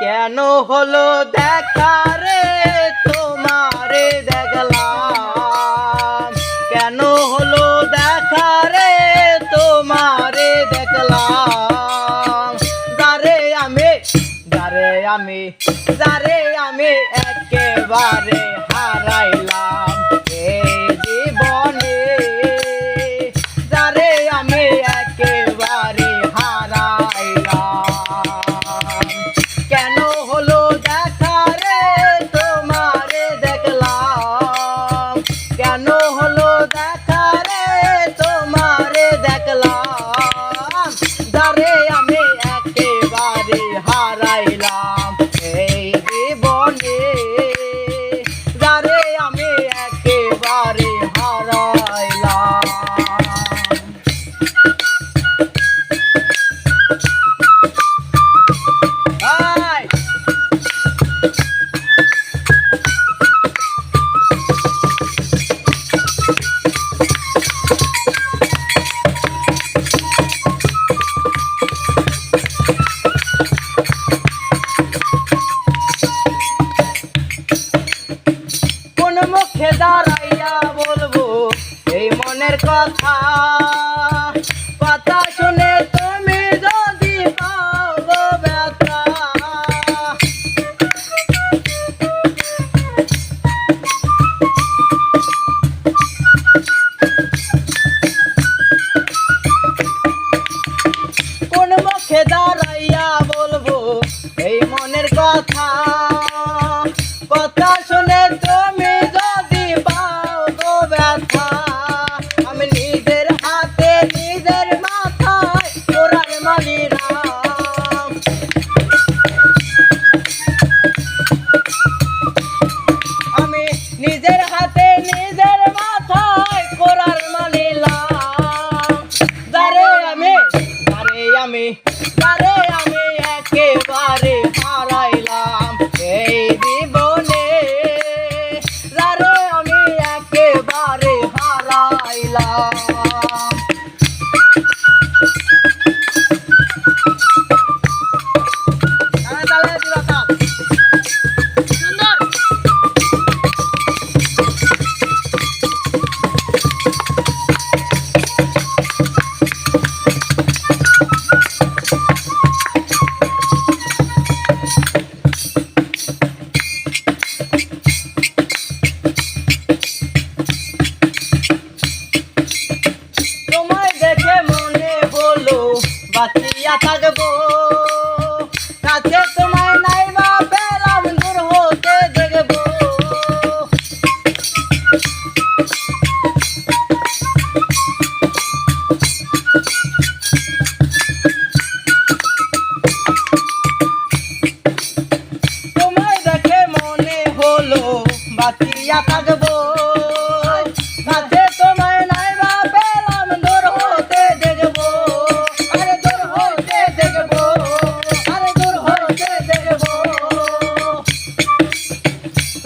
কেন হলো দেখা রে? তোমারে দেখলাম। কেন হলো দেখা রে? তোমারে দেখলাম। দারে আমি দারে আমি দারে আমি একেবারে হারাইলাম। দাঁড়াইয়া বলব এই মনের কথা money. apaga, eu vou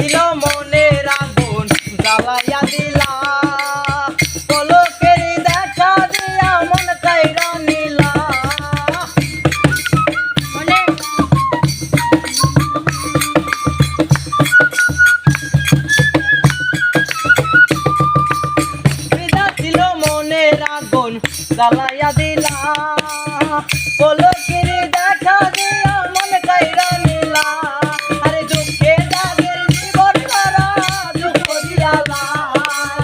ছিল মনে রাগুন জ্বালাইয়া দিলা। মন মানে? মনে? জ্বালাইয়া দিলা। পলক জ্বালা